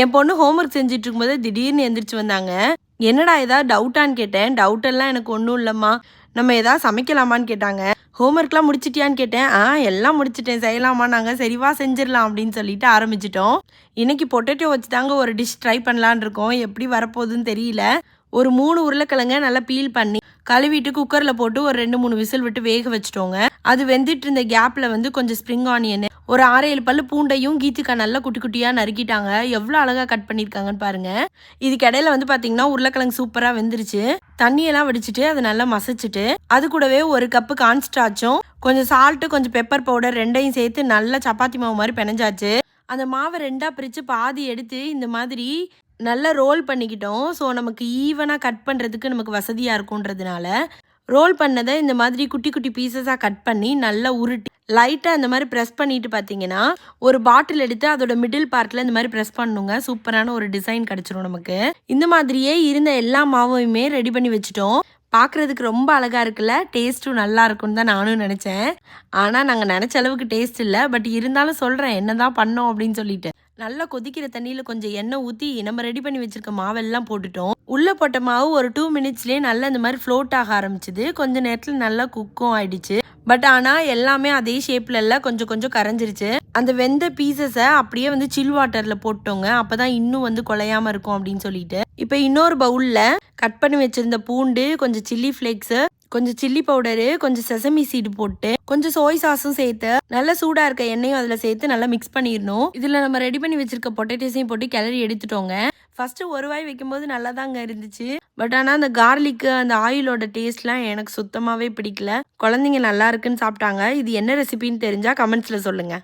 என் பொண்ணு ஹோம்ஒர்க் செஞ்சுட்டு இருக்கும்போது திடீர்னு எந்திரிச்சு வந்தாங்க. என்னடா ஏதாவது டவுட்டான்னு கேட்டேன். டவுட் எல்லாம் எனக்கு ஒன்றும் இல்லைம்மா. நம்ம ஏதாவது சமைக்கலாமான்னு கேட்டாங்க. ஹோம்ஒர்க்லாம் முடிச்சிட்டியான்னு கேட்டேன். ஆ எல்லாம் முடிச்சிட்டேன். செய்யலாமா? நாங்கள் சரிவா செஞ்சிடலாம் அப்படின்னு சொல்லிட்டு ஆரம்பிச்சிட்டோம். இன்னைக்கு பொட்டேட்டோ வச்சு தாங்க ஒரு டிஷ் ட்ரை பண்ணலான்னு இருக்கோம். எப்படி வரப்போகுதுன்னு தெரியல. ஒரு மூணு உருளைக்கிழங்க நல்லா பீல் பண்ணி கழுவிட்டு குக்கரில் போட்டு ஒரு ரெண்டு மூணு விசில் விட்டு வேக வச்சுட்டோங்க. அது வெந்துட்டு இருந்த கேப்பில் வந்து கொஞ்சம் ஸ்ப்ரிங் ஆனியன் ஒரு ஆறு ஏழு பல்லு பூண்டையும் கீத்துக்கா நல்லா குட்டி குட்டியாக நறுக்கிட்டாங்க. எவ்வளோ அழகாக கட் பண்ணியிருக்காங்கன்னு பாருங்கள் இதுக்கு இடையில வந்து பார்த்தீங்கன்னா உருளைக்கிழங்கு சூப்பராக வெந்துருச்சு. தண்ணியெல்லாம் வடிச்சிட்டு அதை நல்லா மசிச்சுட்டு அது கூடவே ஒரு கப்பு கான்ஸ்டாச்சும் கொஞ்சம் சால்ட்டு கொஞ்சம் பெப்பர் பவுடர் ரெண்டையும் சேர்த்து நல்லா சப்பாத்தி மாவு மாதிரி பிணைஞ்சாச்சு. அந்த மாவை ரெண்டாக பிரித்து பாதி எடுத்து இந்த மாதிரி நல்லா ரோல் பண்ணிக்கிட்டோம். ஸோ நமக்கு ஈவனாக கட் பண்ணுறதுக்கு நமக்கு வசதியாக இருக்குன்றதுனால ரோல் பண்ணதை இந்த மாதிரி குட்டி குட்டி பீசஸாக கட் பண்ணி நல்லா உருட்டி லைட்டாக இந்த மாதிரி ப்ரெஸ் பண்ணிட்டு பார்த்தீங்கன்னா ஒரு பாட்டில் எடுத்து அதோட மிடில் பார்ட்டில் இந்த மாதிரி ப்ரெஸ் பண்ணுங்க. சூப்பரான ஒரு டிசைன் கிடச்சிரும் நமக்கு. இந்த மாதிரியே இருந்த எல்லா மாவையுமே ரெடி பண்ணி வச்சுட்டோம். பார்க்குறதுக்கு ரொம்ப அழகாக இருக்குல்ல? டேஸ்ட்டும் நல்லா இருக்கும்னு தான் நானும் நினச்சேன். ஆனால் நாங்கள் நினச்ச அளவுக்கு டேஸ்ட் இல்லை. பட் இருந்தாலும் சொல்கிறேன் என்ன தான் பண்ணோம் அப்படின்னு சொல்லிட்டு. நல்லா கொதிக்கிற தண்ணியில் கொஞ்சம் எண்ணெய் ஊற்றி நம்ம ரெடி பண்ணி வச்சுருக்க மாவெல்லாம் போட்டுட்டோம். உள்ளே போட்ட மாவு ஒரு டூ மினிட்ஸ்லேயே நல்லா இந்த மாதிரி ஃப்ளோட் ஆக ஆரம்பிச்சிது. கொஞ்ச நேரத்தில் நல்லா குக்கும் ஆயிடுச்சு. பட் ஆனால் எல்லாமே அதே ஷேப்பில் எல்லாம் கொஞ்சம் கொஞ்சம் கரைஞ்சிருச்சு. அந்த வெந்த பீசஸை அப்படியே வந்து சில் வாட்டரில் போட்டோங்க. அப்போ தான் இன்னும் வந்து குலையாமல் இருக்கும் அப்படின்னு சொல்லிட்டு. இப்போ இன்னொரு பவுலில் கட் பண்ணி வச்சுருந்த பூண்டு கொஞ்சம் சில்லி ஃப்ளேக்ஸு கொஞ்சம் சில்லி பவுடரு கொஞ்சம் செசமி சீடு போட்டு கொஞ்சம் சோய் சாஸும் சேர்த்து நல்லா சூடாக இருக்க எண்ணெயும் அதில் சேர்த்து நல்லா மிக்ஸ் பண்ணிடணும். இதில் நம்ம ரெடி பண்ணி வச்சிருக்க பொட்டேட்டோஸையும் போட்டு கிளறி எடுத்துட்டோங்க. ஃபஸ்ட்டு ஒரு வாய் வைக்கும்போது நல்லா தாங்க இருந்துச்சு. பட் ஆனால் அந்த கார்லிக்கு அந்த ஆயிலோட டேஸ்ட்லாம் எனக்கு சுத்தமாகவே பிடிக்கல. குழந்தைங்க நல்லா இருக்குன்னு சாப்பிட்டாங்க. இது என்ன ரெசிபின்னு தெரிஞ்சால் கமெண்ட்ஸில் சொல்லுங்கள்